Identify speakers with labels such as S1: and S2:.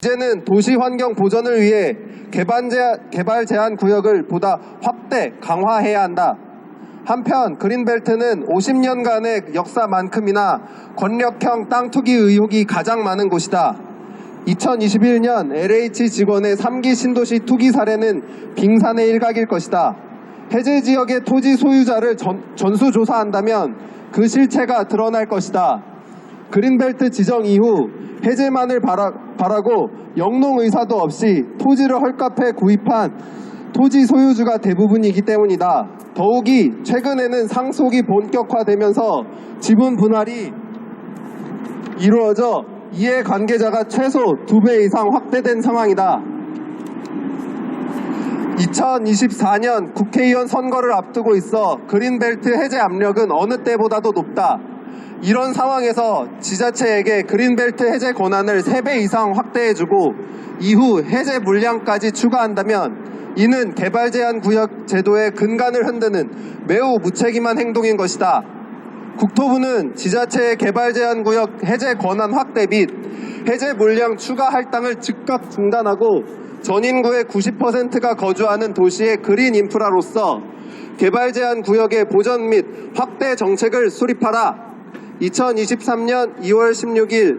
S1: 이제는 도시 환경 보전을 위해 개발 제한, 구역을 보다 확대, 강화해야 한다. 한편 그린벨트는 50년간의 역사만큼이나 권력형 땅 투기 의혹이 가장 많은 곳이다. 2021년 LH 직원의 3기 신도시 투기 사례는 빙산의 일각일 것이다. 해제 지역의 토지 소유자를 전, 전수조사한다면 그 실체가 드러날 것이다. 그린벨트 지정 이후 해제만을 바라, 바라고 영농 의사도 없이 토지를 헐값에 구입한 토지 소유주가 대부분이기 때문이다. 더욱이 최근에는 상속이 본격화되면서 지분 분할이 이루어져 이해 관계자가 최소 두배 이상 확대된 상황이다. 2024년 국회의원 선거를 앞두고 있어 그린벨트 해제 압력은 어느 때보다도 높다. 이런 상황에서 지자체에게 그린벨트 해제 권한을 3배 이상 확대해주고 이후 해제 물량까지 추가한다면 이는 개발 제한 구역 제도의 근간을 흔드는 매우 무책임한 행동인 것이다. 국토부는 지자체의 개발 제한 구역 해제 권한 확대 및 해제 물량 추가 할당을 즉각 중단하고 전 인구의 90%가 거주하는 도시의 그린 인프라로서 개발 제한 구역의 보전 및 확대 정책을 수립하라. 2023년 2월 16일